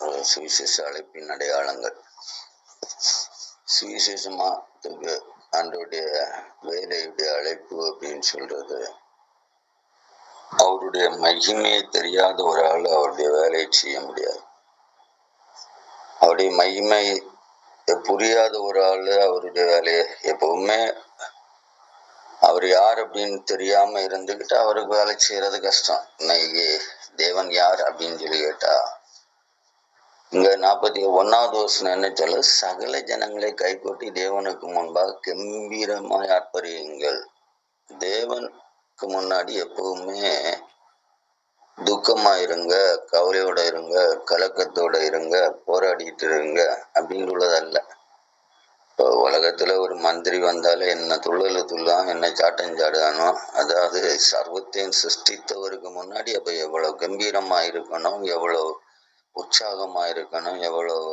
சுவிசேஷ அழைப்பின் அடையாளங்கள். சுவிசேஷமாத்துக்கு அன்றைய வேலையுடைய அழைப்பு அப்படின்னு சொல்றது அவருடைய மகிமையை தெரியாத ஒரு ஆள் அவருடைய வேலையை செய்ய முடியாது. அவருடைய மகிமை புரியாத ஒரு ஆள் அவருடைய வேலையை எப்பவுமே அவர் யார் அப்படின்னு தெரியாம இருந்துகிட்டு அவருக்கு வேலை செய்யறது கஷ்டம். இன்னைக்கு தேவன் யார் அப்படின்னு சொல்லி கேட்டா இங்க நாற்பத்தி ஒன்னாவது வருஷம் என்ன சொல்ல சகல ஜனங்களை கைகொட்டி தேவனுக்கு முன்பாக கம்பீரமாய் ஆர்ப்பரியுங்கள். தேவனுக்கு முன்னாடி எப்பவுமே துக்கமா இருங்க கவலையோட இருங்க கலக்கத்தோட இருங்க போராடிட்டு இருங்க அப்படின்னு உள்ளதல்ல இப்போ உலகத்துல ஒரு மந்திரி வந்தாலும் என்ன துள்ளல துள்ளான் என்ன சாட்டஞ்சாடுதானோ அதாவது சர்வத்தையும் சிருஷ்டித்தவருக்கு முன்னாடி அப்ப எவ்வளவு கம்பீரமா இருக்கணும் எவ்வளவு உற்சாகமா இருக்கணும் எவ்வளவு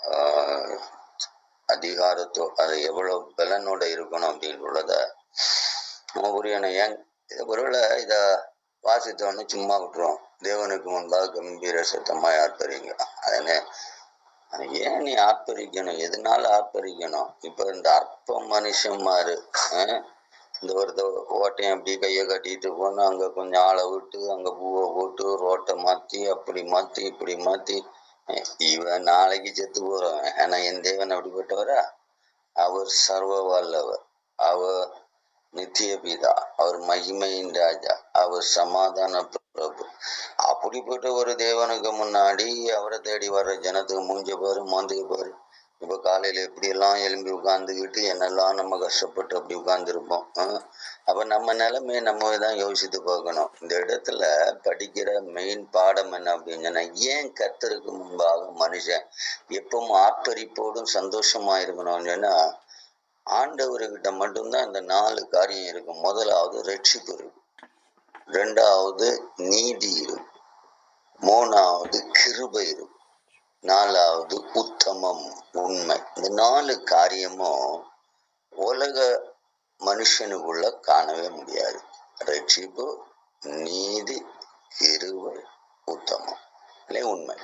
ஆஹ், அதிகாரத்தோ அது எவ்வளவு பலனோட இருக்கணும் அப்படின்னு உள்ளத நம்ம புரியணும். ஏன்? இதை ஒருவேளை இதை வாசித்தோன்னு சும்மா விட்டுருவோம். தேவனுக்கு முன்பாக கம்பீர சத்தமாக ஆர்ப்பரிங்க. அதனே ஏன் நீ ஆர்ப்பரிக்கணும்? எதனால ஆர்ப்பரிக்கணும்? இப்போ இந்த அற்ப மனுஷன் மாறு இந்த ஒருத்த ஓட்டையும் அப்படி கையை கட்டிட்டு போனா அங்க கொஞ்சம் ஆளை விட்டு அங்க பூவை போட்டு ரோட்டை மாத்தி அப்படி மாத்தி இப்படி மாத்தி. இவன் நாளைக்கு செத்து போறவன் ஏன்னா என் தேவன் அப்படிப்பட்டவரா? அவர் சர்வ வல்லவர். அவர் நித்திய பிதா. அவர் மகிமையின் ராஜா. அவர் சமாதான பிரபு. அப்படிப்பட்ட ஒரு தேவனுக்கு முன்னாடி அவரை தேடி வர்ற ஜனத்துக்கு மூஞ்ச பாரு மாந்துக்கு பாரு. இப்ப காலையில எப்படி எல்லாம் எலும்பி உட்கார்ந்துக்கிட்டு என்னெல்லாம் நம்ம கஷ்டப்பட்டு அப்படி உட்கார்ந்துருப்போம் அப்ப நம்ம நிலைமையை நம்ம தான் யோசித்து பார்க்கணும். இந்த இடத்துல படிக்கிற மெயின் பாடம் என்ன அப்படின்னு சொன்னா ஏன் கத்தருக்கு முன்பாக மனுஷன் எப்பவும் ஆர்ப்பரிப்போடும் சந்தோஷமா இருக்கணும்னு சொன்னா ஆண்டவர்கிட்ட மட்டும்தான் இந்த நாலு காரியம் இருக்கும். முதலாவது ரட்சிப்பு இருக்கு ரெண்டாவது நீதி இருக்கு மூணாவது கிருபை இருக்கும். நாலாவது உத்தமம் உண்மை. இந்த நாலு காரியமும் உலக மனுஷனுக்குள்ள காணவே முடியாது. ரட்சிப்பு நீதி கிருபை உத்தமம். இல்லை உண்மை.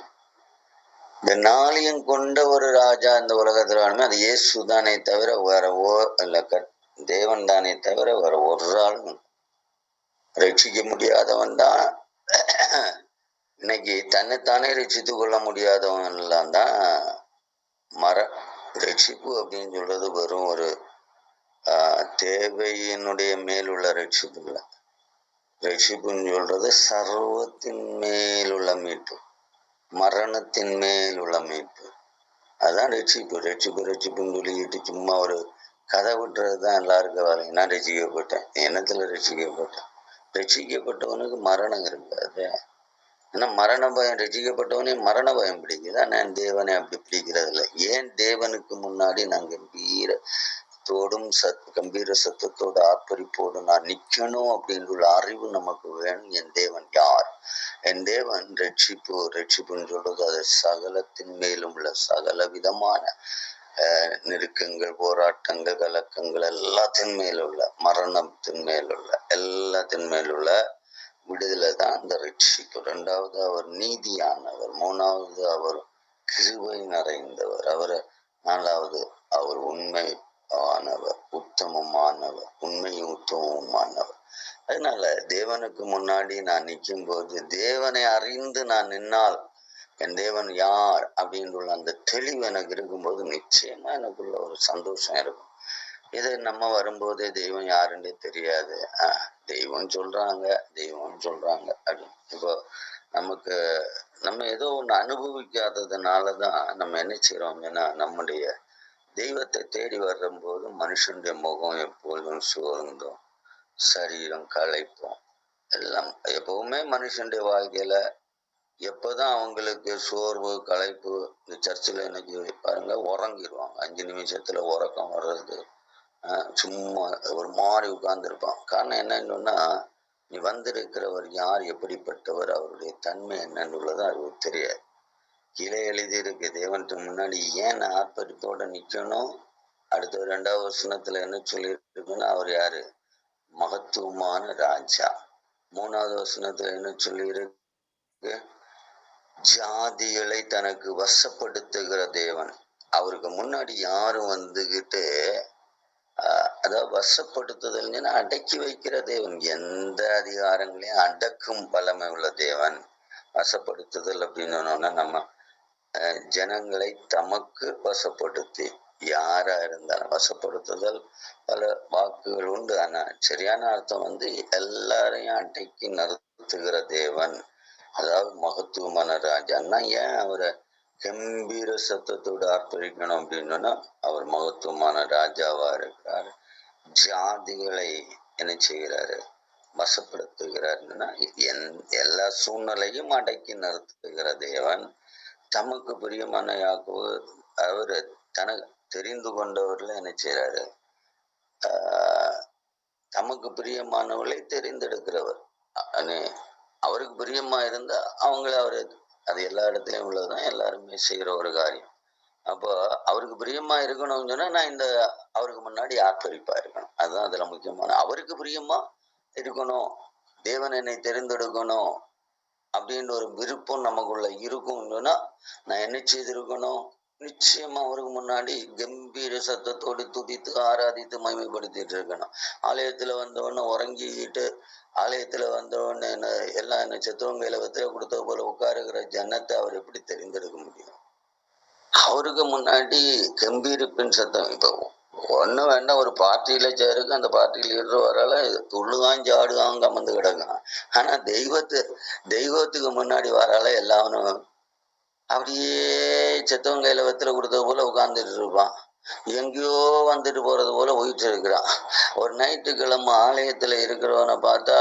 இந்த நாளையும் கொண்ட ஒரு ராஜா இந்த உலகத்தில் வேணுமே அது இயேசு தானே தவிர வேற ஓ இல்ல கட் தேவன் தானே தவிர வேற ஒரு ஆளும் ரட்சிக்க முடியாதவன் தான். இன்னைக்கு தன்னைத்தானே ரசித்து கொள்ள முடியாதவன் எல்லாம் தான் மர ரட்சிப்பு அப்படின்னு சொல்றது வெறும் ஒரு ஆஹ், தேவையினுடைய மேலுள்ள ரட்சிப்பு இல்லை. ரட்சிப்புன்னு சொல்றது சர்வத்தின் மேல் உள்ள மீட்பு. மரணத்தின் மேல் உள்ள மீட்பு. அதான் ரட்சிப்பு ரட்சிப்பு ரட்சிப்புன்னு சொல்லிக்கிட்டு சும்மா ஒரு கதை விட்டுறது தான் எல்லாருக்கும் வேலை. நான் ரசிக்கப்பட்டேன் என்னத்துல ரசிக்கப்பட்டேன் ரசிக்கப்பட்டவனுக்கு மரணம் இருக்காது. ஏன்னா மரண பயம் ரசிக்கப்பட்டவனே மரண பயம் பிடிக்குது. ஆனால் தேவனை அப்படி பிடிக்கிறது இல்லை ஏன் தேவனுக்கு முன்னாடி நான் கம்பீரத்தோடும் சத் கம்பீர சத்தத்தோடு ஆர்ப்பரிப்போடு நான் நிக்கணும் அப்படின்ற ஒரு அறிவு நமக்கு வேணும். என் தேவன் யார்? என் தேவன் ரட்சிப்பு ரட்சிப்புன்னு சொல்றது அது சகலத்தின் மேலும் உள்ள சகல விதமான அஹ், நெருக்கங்கள் போராட்டங்கள் கலக்கங்கள் எல்லாத்தின் மேலுள்ள மரணத்தின் மேலுள்ள எல்லாத்தின் மேலுள்ள விடுதலை தான் அந்த ரட்சிக்கும் ரெண்டாவது அவர் நீதியானவர். மூணாவது அவர் கிருபை நிறைந்தவர். அவர் நாலாவது அவர் உண்மை ஆனவர் உத்தமமானவர். உண்மையும் உத்தமமானவர் அதனால தேவனுக்கு முன்னாடி நான் நிற்கும் போது தேவனை அறிந்து நான் நின்னால் என் தேவன் யார் அப்படின்ற அந்த தெளிவு எனக்கு இருக்கும்போது நிச்சயமா எனக்குள்ள ஒரு சந்தோஷம் இருக்கும். இது நம்ம வரும்போதே தெய்வம் யாருன்னே தெரியாது. ஆஹ் தெய்வம் சொல்றாங்க தெய்வம் சொல்றாங்க. அப்படின்னு இப்போ நமக்கு நம்ம ஏதோ ஒன்று அனுபவிக்காததுனால தான் நம்ம என்ன செய்கிறோம்னா நம்முடைய தெய்வத்தை தேடி வரும்போது மனுஷனுடைய முகம் எப்பொழுதும் சோர்ந்தும். சரீரம் களைப்போம். எல்லாம் எப்பவுமே மனுஷனுடைய வாழ்க்கையில எப்போதான் அவங்களுக்கு சோர்வு களைப்பு இந்த சர்ச்சில் இன்னைக்கு பாருங்க உறங்கிடுவாங்க அஞ்சு நிமிஷத்துல உறக்கம் வர்றது சும்மா ஒரு மாறி உட்கார்ந்துருப்பான். காரணம் என்னன்னு சொன்னா நீ வந்திருக்கிறவர் யார் எப்படிப்பட்டவர் அவருடைய தன்மை என்னன்னு உள்ளது அவருக்கு தெரியாது. கீழே எழுதி இருக்கு தேவனுக்கு முன்னாடி ஏன் ஆர்ப்பரிப்போட நிக்கணும்? அடுத்த ரெண்டாவது வசனத்துல என்ன சொல்லியிருக்குன்னா அவர் யாரு? மகத்துவமான ராஜா. மூணாவது வசனத்துல என்ன சொல்லியிருக்கு? ஜாதிகளை தனக்கு வசப்படுத்துகிற தேவன். அவருக்கு முன்னாடி யாரும் வந்துகிட்டு அதாவது வசப்படுத்துதல்னா அடக்கி வைக்கிற தேவன். எந்த அதிகாரங்களையும் அடக்கும் பலமை உள்ள தேவன். வசப்படுத்துதல் அப்படின்னு நம்ம அஹ், ஜனங்களை தமக்கு வசப்படுத்தி யாரா இருந்தாலும் வசப்படுத்துதல் பல வாக்குகள் உண்டு. ஆனா சரியான அர்த்தம் வந்து எல்லாரையும் அடக்கி நிறுத்துகிற தேவன். அதாவது மகத்துவமான ராஜான்னா ஏன் அவரை கம்பீர சத்தத்தோடு ஆர்ப்பரிக்கணும் அப்படின்னா அவர் மகத்துவமான ராஜாவா இருக்கிறார் ஜாதிகளை என்ன செய்கிறாரு? வசப்படுத்துகிறார்னா என் எல்லா சூழ்நிலையும் அடக்கி நிறுத்துகிற தேவன். தமக்கு பிரியமான யாக்கோபு அவர் தனக்கு தெரிந்து கொண்டவர்ல என்ன செய்யறாரு ஆஹ் தமக்கு பிரியமானவர்களை தெரிந்தெடுக்கிறவர். அவருக்கு பிரியமா இருந்தா அவங்கள அவர் அது எல்லா இடத்துலயும் உள்ளதுதான் எல்லாருமே செய்யற ஒரு காரியம். அப்போ அவருக்கு பிரியமா இருக்கணும்னு சொன்னா நான் இந்த அவருக்கு முன்னாடி ஆர்ப்பரிப்பா இருக்கணும். அதுதான் அதுல முக்கியமான அவருக்கு பிரியமா இருக்கணும். தேவன் என்னை தெரிந்தெடுக்கணும். அப்படின்ற ஒரு விருப்பம் நமக்குள்ள இருக்கும்னு சொன்னா நான் என்ன செய்திருக்கணும்? நிச்சயமா அவருக்கு முன்னாடி கம்பீர சத்தத்தோடு துதித்து ஆராதித்து மகிமைப்படுத்திட்டு இருக்கணும். ஆலயத்துல வந்தவொடனே உறங்கிக்கிட்டு ஆலயத்துல வந்தவொடனே என்ன எல்லாம் என்ன சத்துவங்கையில கையில கொடுத்த போல உட்காருகிற ஜனத்தை அவர் எப்படி தெரிந்தெடுக்க முடியும்? அவருக்கு முன்னாடி கம்பீரிப்பின் சத்தம். இப்போ ஒண்ணு வேண்டாம் ஒரு பார்ட்டியில சேருக்கு அந்த பார்ட்டியில் இருக்கிறவரால துள்ளுகான் ஜாடுகான் கமந்து கிடக்கும் ஆனா தெய்வத்து தெய்வத்துக்கு முன்னாடி வரால எல்லாரும் அப்படியே செத்தவன் கையில வெத்தில கொடுத்தது போல உட்கார்ந்துட்டு இருப்பான். எங்கேயோ வந்துட்டு போறது போல போயிட்டு இருக்கிறான் ஒரு ஞாயிற்றுக்கிழமை ஆலயத்துல இருக்கிறவனை பார்த்தா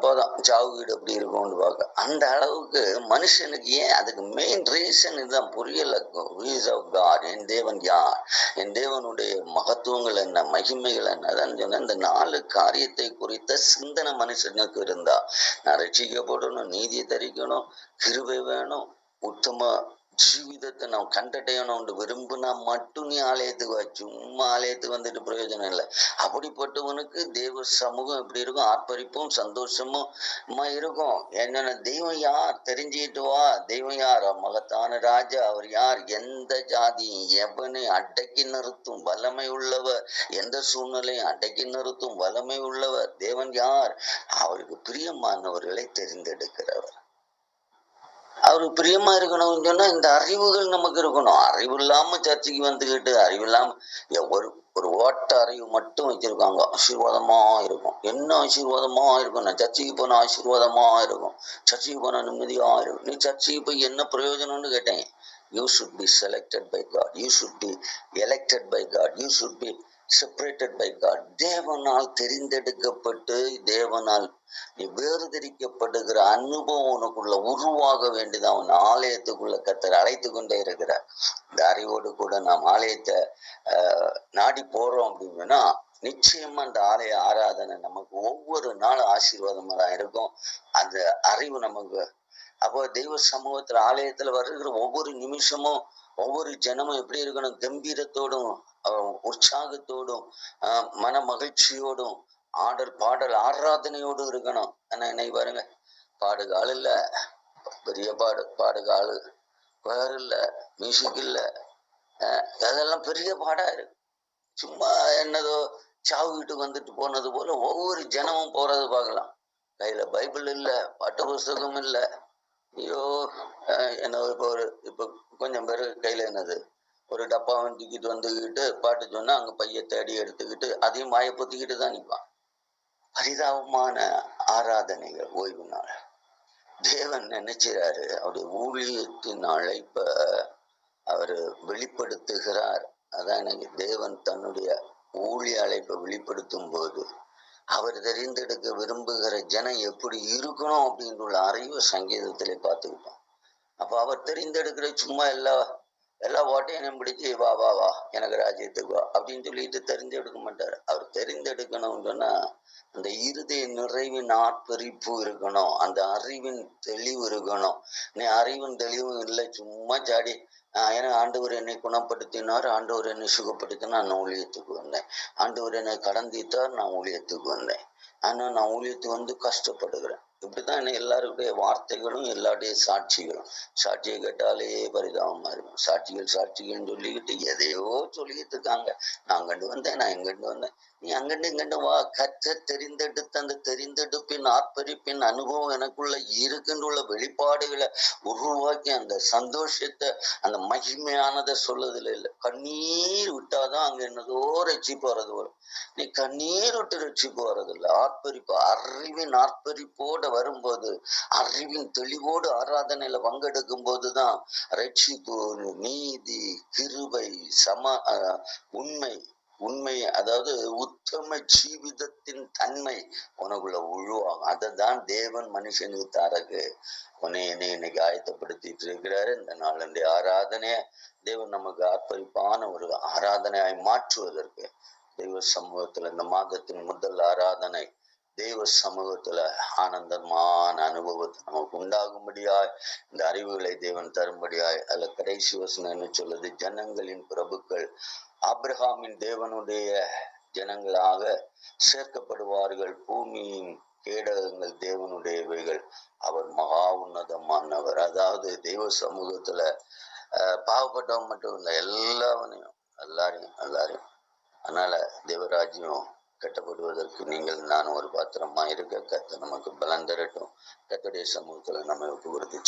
போதும். சாவு வீடு அப்படி இருக்கும்னு பார்க்க. அந்த அளவுக்கு மனுஷனுக்கு ஏன் அதுக்கு மெயின் ரீசன் இதுதான் புரியல. ரீஸ் ஆஃப் காட் என் தேவன் யார்? என் தேவனுடைய மகத்துவங்கள் என்ன? மகிமைகள் என்ன? அதான் இந்த நாலு காரியத்தை குறித்த சிந்தனை மனுஷனுக்கு இருந்தா. நான் ரட்சிக்கப்படணும் நீதியை தரிக்கணும் கிருபை வேணும் உத்தம ஜீவிதத்தை நான் உண்டு விரும்பினா மட்டும் நீ ஆலயத்துக்கு வா சும்மா ஆலயத்துக்கு வந்துட்டு பிரயோஜனம் இல்லை அப்படிப்பட்டவனுக்கு தெய்வ சமூகம் எப்படி இருக்கும் ஆர்ப்பரிப்பும் சந்தோஷமும் இருக்கும் என்னென்ன தெய்வம் யார் தெரிஞ்சுக்கிட்டு வா தெய்வம் யார் மகத்தான ராஜா அவர் யார் எந்த ஜாதியும் எவனை அடக்கி நிறுத்தும் வல்லமை உள்ளவர் எந்த சூழ்நிலையும் அடக்கி நிறுத்தும் வல்லமை உள்ளவர் தேவன் யார் அவருக்கு பிரியமானவர்களை தெரிந்தெடுக்கிறவர் அவருக்கு பிரியமா இருக்கணும்னு சொன்னா இந்த அறிவுகள் நமக்கு இருக்கணும். அறிவு இல்லாம சர்ச்சைக்கு வந்துக்கிட்டு அறிவு இல்லாம ஒரு ஒரு ஓட்ட அறிவு மட்டும் வச்சிருக்காங்க. ஆசீர்வாதமா இருக்கும். என்ன ஆசீர்வாதமா இருக்கும்? நான் சர்ச்சைக்கு போன ஆசீர்வாதமா இருக்கும். சர்ச்சைக்கு போன நிம்மதியா இருக்கும். நீ சர்ச்சைக்கு போய் என்ன பிரயோஜனம்னு கேட்டேன்? You should be selected by God you should be elected by God you should be separated by God தேவனால் தெரிந்தெடுக்கப்பட்டு தேவனால் நீ வேறுதிரிக்கப்படுகிற அனுபவம் உனக்குள்ள உருவாக வேண்டியதான் உன் ஆலயத்துக்குள்ள கத்தர் அழைத்து கொண்டே இருக்கிறார். இந்த அறிவோடு கூட நாம் ஆலயத்தை ஆஹ், நாடி போறோம் அப்படின்னா நிச்சயமா அந்த ஆலய ஆராதனை நமக்கு ஒவ்வொரு நாளும் ஆசீர்வாதமா தான் இருக்கும். அந்த அறிவு நமக்கு. அப்போ தெய்வ சமூகத்துல ஆலயத்துல வருகிற ஒவ்வொரு நிமிஷமும் ஒவ்வொரு ஜனமும் எப்படி இருக்கணும்? கம்பீரத்தோடும் உற்சாகத்தோடும் மன மகிழ்ச்சியோடும் ஆடல் பாடல் ஆராதனையோடும் இருக்கணும். ஆனா என்னை பாருங்க. பாடுகால் இல்ல. பெரிய பாடு பாடுகால். ஆளு வேறு இல்ல. மியூசிக் இல்ல. அஹ் அதெல்லாம் பெரிய பாடா இருக்கு. சும்மா என்னதோ சாவு வீட்டுக்கு வந்துட்டு போனது போல ஒவ்வொரு ஜனமும் போறது பார்க்கலாம். கையில பைபிள் இல்ல பாட்டு புஸ்தகம் இல்ல. ஐயோ என்ன இப்போ ஒரு இப்போ கொஞ்சம் பேர் கையில என்னது? ஒரு டப்பாவும் தூக்கிட்டு வந்துக்கிட்டு பாட்டு சொன்னா அங்கே பைய தேடி எடுத்துக்கிட்டு அதையும் வாயை பொத்திக்கிட்டு தான் நிற்பான் பரிதாபமான ஆராதனைகள் ஓய்வு நாள். தேவன் நினைச்சிறாரு அவருடைய ஊழியத்தின் அழைப்ப அவர் வெளிப்படுத்துகிறார். அதான் எனக்கு தேவன் தன்னுடைய ஊழிய அழைப்பை வெளிப்படுத்தும் போது அவர் தெரிந்தெடுக்க விரும்புகிற ஜனம் எப்படி இருக்கணும் அப்படின்ற உள்ள அறிவு சங்கீதத்திலே பார்த்துக்கிட்டோம். அப்ப அவர் தெரிந்தெடுக்கிற சும்மா எல்லா எல்லா ஓட்டையும் பிடிச்சி வா வா வா எனக்கு ராஜ்யத்துக்கு வா அப்படின்னு சொல்லிட்டு தெரிந்தெடுக்க மாட்டார். அவர் தெரிந்தெடுக்கணும்னு சொன்னா அந்த இருதய நிறைவின் ஆட்பறிப்பு இருக்கணும். அந்த அறிவின் தெளிவு இருக்கணும். நீ அறிவின் தெளிவும் இல்லை சும்மா ஜாடி. ஏன்னா ஆண்டவர் என்னை குணப்படுத்தினார். ஆண்டவர் என்னை சுகப்படுத்தினார். நான் ஊழியத்துக்கு வந்தேன். ஆண்டவர் என்னை கடந்தித்தார் நான் ஊழியத்துக்கு வந்தேன். ஆனா நான் ஊழியத்துக்கு வந்து கஷ்டப்படுகிறேன். இப்படிதான் என்ன எல்லாருடைய வார்த்தைகளும் எல்லாருடைய சாட்சிகளும். சாட்சியை கேட்டாலே பரிதாபமா இருக்கும். சாட்சிகள் சாட்சிகள்னு சொல்லிக்கிட்டு எதையோ சொல்லிக்கிட்டு இருக்காங்க. நான் கண்டு வந்தேன் நான் எங்கண்டு வந்தேன். நீ அங்கண்டு இங்கண்டு வா. கற்ற தெரிந்தெடுத்த அந்த தெரிந்தெடுப்பின் ஆர்ப்பரிப்பின் அனுபவம் எனக்குள்ள இருக்குன்ற வெளிப்பாடுகளை உருவாக்கி அந்த சந்தோஷத்தை அந்த மகிமையானதை சொல்லுறதுல இல்லை கண்ணீர் விட்டாதான் அங்க என்னதோ ரட்சிப்பு வர்றது வரும் நீ கண்ணீர் விட்டு ரட்சிப்பு வர்றதில்லை ஆர்ப்பரிப்பு அறிவின் ஆர்ப்பரிப்போட வரும்போது அறிவின் தெளிவோடு ஆராதனையில பங்கெடுக்கும் போதுதான் ரட்சிப்பு நீதி கிருபை சம உண்மை உண்மை அதாவது உத்தம ஜீவிதத்தின் தன்மை உனக்குள்ள உழுவாங்க அதை தான் தேவன் மனுஷனுக்கு தரகு. உன்னை என்னை இன்னைக்கு ஆயத்தப்படுத்திட்டு இருக்கிறாரு. இந்த நாளுடைய ஆராதனைய தேவன் நமக்கு ஆர்ப்பரிப்பான ஒரு ஆராதனையாய் மாற்றுவதற்கு தெய்வ சமூகத்துல இந்த மாதத்தின் முதல் ஆராதனை தெய்வ சமூகத்துல ஆனந்தமான அனுபவத்தை நமக்கு உண்டாகும்படியாய் இந்த அறிவுகளை தேவன் தரும்படியாய் அல்ல கடைசி வசனம் என்ன சொல்லுது? ஜனங்களின் பிரபுக்கள் ஆப்ரஹாமின் தேவனுடைய ஜனங்களாக சேர்க்கப்படுவார்கள். பூமியின் கேடகங்கள் தேவனுடையவைகள். அவர் மகா உன்னதமானவர் அதாவது தெய்வ சமூகத்துல பாவப்பட்டவன் மட்டும் இல்லை எல்லாவனையும் எல்லாரையும் எல்லாரையும். அதனால தேவராஜ்யம் கட்டப்படுவதற்கு நீங்கள் நான் ஒரு பாத்திரமா இருக்க கத்த நமக்கு பலன் தரட்டும். கத்துடைய சமூகத்துல நம்ம உறுதி